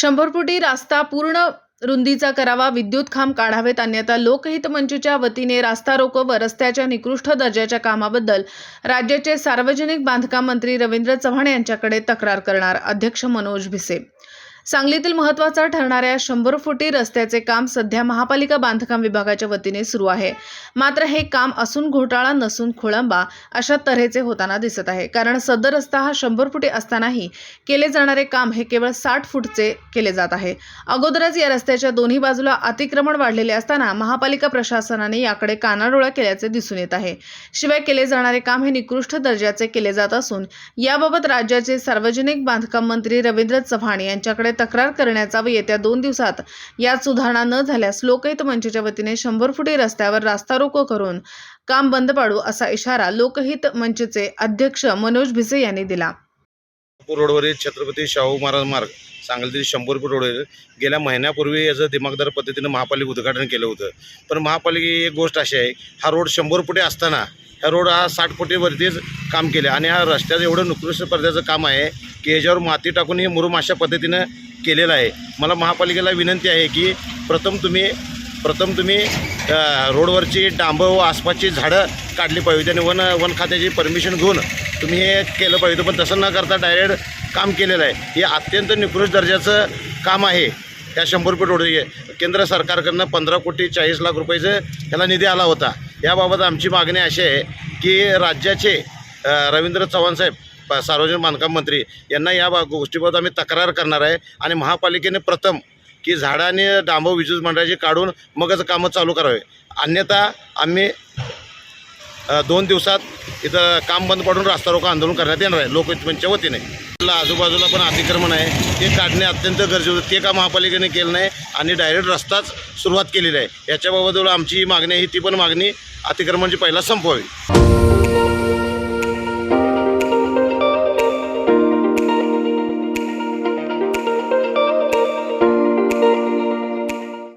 शंभर फुटी रास्ता पूर्ण रुंदीचा करावा विद्युत खांब काढावेत अन्यथा लोकहित मंचच्या वतीने रास्ता रोको व रस्त्याच्या निकृष्ट दर्जाच्या कामाबद्दल राज्याचे सार्वजनिक बांधकाम मंत्री रवींद्र चव्हाण यांच्याकडे तक्रार करणार अध्यक्ष मनोज भिसे. सांगलीतील महत्त्वाचा ठरणाऱ्या शंभर फुटी रस्त्याचे काम सध्या महापालिका बांधकाम विभागाच्या वतीने सुरू आहे. मात्र हे काम असून घोटाळा नसून खोळंबा अशा तऱ्हेचे होताना दिसत आहे. कारण सदर रस्ता हा शंभर फुटी असतानाही केले जाणारे काम हे केवळ साठ फूटचे केले जात आहे. अगोदरच या रस्त्याच्या दोन्ही बाजूला अतिक्रमण वाढलेले असताना महापालिका प्रशासनाने याकडे कानाडोळा केल्याचे दिसून येत आहे. शिवाय केले जाणारे काम हे निकृष्ट दर्जाचे केले जात असून याबाबत राज्याचे सार्वजनिक बांधकाम मंत्री रवींद्र चव्हाण यांच्याकडे तक्रार करण्याचा व येत्या दोन दिवसात यात सुधारणा न झाल्यास लोकहित मंचच्या वतीने शंभर फुटी रस्त्यावर रास्ता रोको करून काम बंद पाडू असा इशारा लोकहित मंचचे अध्यक्ष मनोज भिसे यांनी दिला. रोडवरील छत्रपती शाहू महाराज मार्ग सांगलीतील शंभर फूट रोडवर गेल्या महिन्यापूर्वी याचं दिमागदार पद्धतीनं महापालिका उद्घाटन केलं होतं. पण महापालिके एक गोष्ट अशी आहे हा रोड शंभर फुटे असताना हा रोड हा साठ फुटेवरतीच काम केलं. आणि हा रस्त्याचं एवढं निकृष्ट पडद्याचं काम आहे की याच्यावर माती टाकून हे मुरुम अशा पद्धतीनं केलेलं आहे. मला महापालिकेला विनंती आहे की प्रथम तुम्ही प्रथम तुम्ही रोडवरची डांबं व आसपासची झाडं काढली पाहिजे आणि वन वन खात्याची परमिशन घेऊन तुम्ही हे केलं पाहिजे. पण तसं न करता डायरेक्ट काम केलेलं आहे. हे अत्यंत निकृष्ट दर्जाचं काम आहे. या शंभर फूट रोड केंद्र सरकारकडनं पंधरा कोटी चाळीस लाख रुपयाचं ह्याला निधी आला होता. याबाबत आमची मागणी अशी आहे की राज्याचे रवींद्र चव्हाण साहेब प- सार्वजनिक बांधकाम मंत्री यांना या बा गोष्टीबाबत आम्ही तक्रार करणार आहे. आणि महापालिकेने प्रथम की झाडं आणि डांबव विद्युत मंडळाची काढून मगच कामं चालू करावे. अन्यथा आम्ही दोन दिवसात इथं काम बंद पडून रास्ता रोको आंदोलन करण्यात येणार आहे. लोकहितमंचच्या वतीने. आजूबाजूला पण अतिक्रमण आहे. ते काढणे अत्यंत गरजेचं होतं. ते का महापालिकेने केलं नाही आणि डायरेक्ट रस्ताच सुरुवात केलेली आहे. याच्याबाबत आमची मागणी आहे. ती पण मागणी अतिक्रमणची पहिला संपवावी